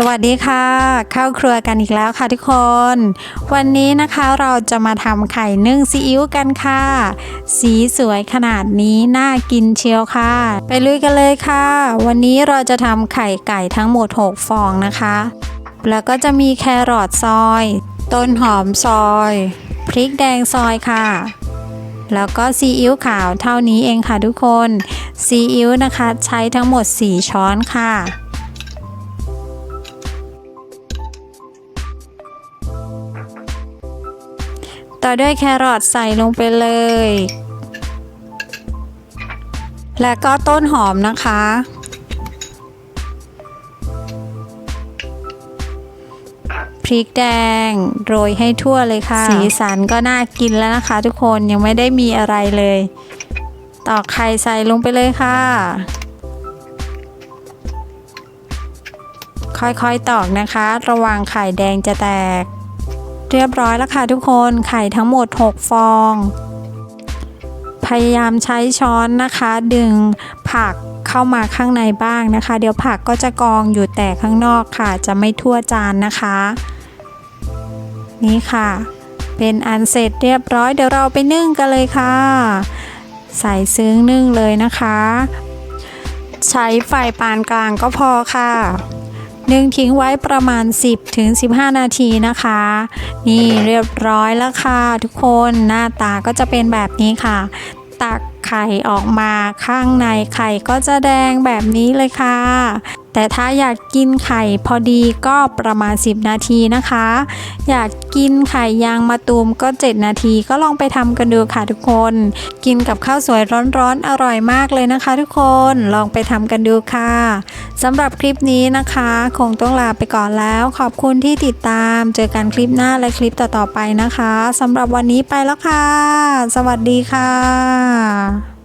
สวัสดีค่ะ เข้าครัวกันอีกแล้วค่ะทุกคน วันนี้นะคะเราจะมาทำไข่นึ่งซีอิ๊วกันค่ะ สีสวยขนาดนี้น่ากินเชียวค่ะ ไปลุยกันเลยค่ะ วันนี้เราจะทำไข่ไก่ทั้งหมด 6 ฟองนะคะ แล้วก็จะมีแครอทซอย ต้นหอมซอย พริกแดงซอยค่ะแล้วก็ซีอิ๊วขาวเท่านี้เองค่ะทุกคนซีอิ๊วนะคะใช้ทั้งหมด 4 ช้อนค่ะ ต่อด้วยแครอทใส่ลงไปเลย และก็ต้นหอมนะคะ พริกแดงโรยให้ทั่วเลยค่ะ สีสันก็น่ากินแล้วนะคะ ทุกคนยังไม่ได้มีอะไรเลย ตอกไข่ใส่ลงไปเลยค่ะ ค่อยๆตอกนะคะ ระวังไข่แดงจะแตก เรียบร้อยแล้วค่ะทุกคนไข่ทั้งหมด 6 ฟอง พยายามใช้ช้อนนะคะ ดึงผักเข้ามาข้างในบ้างนะคะ เดี๋ยวผักก็จะกองอยู่แต่ข้างนอกค่ะ จะไม่ทั่วจานนะคะ นี่ค่ะ เป็นอันเสร็จเรียบร้อยเดี๋ยวเราไปนึ่งกันเลยค่ะ ใส่ซึ้งนึ่งเลยนะคะ ใช้ไฟปานกลางก็พอค่ะ นึ่งทิ้งไว้ประมาณ 10ถึง15 นาทีนะคะ นี่เรียบร้อยแล้วค่ะ ทุกคนหน้าตาก็จะเป็นแบบนี้ค่ะ ตักไข่ออกมาข้างในไข่ก็จะแดงแบบนี้เลยค่ะ แต่ถ้าอยากกินไข่พอดีก็ประมาณ 10 นาทีนะคะ อยากกินไข่ยางมะตูมก็ 7 นาทีก็ลองไปทำกันดูค่ะทุกคน กินกับข้าวสวยร้อนๆอร่อยมากเลยนะคะ ทุกคนลองไปทำกันดูค่ะสำหรับคลิปนี้นะคะ คงต้องลาไปก่อนแล้ว ขอบคุณที่ติดตามเจอกันคลิปหน้าและคลิปต่อๆไปนะคะสำหรับวันนี้ไปแล้วค่ะ สวัสดีค่ะ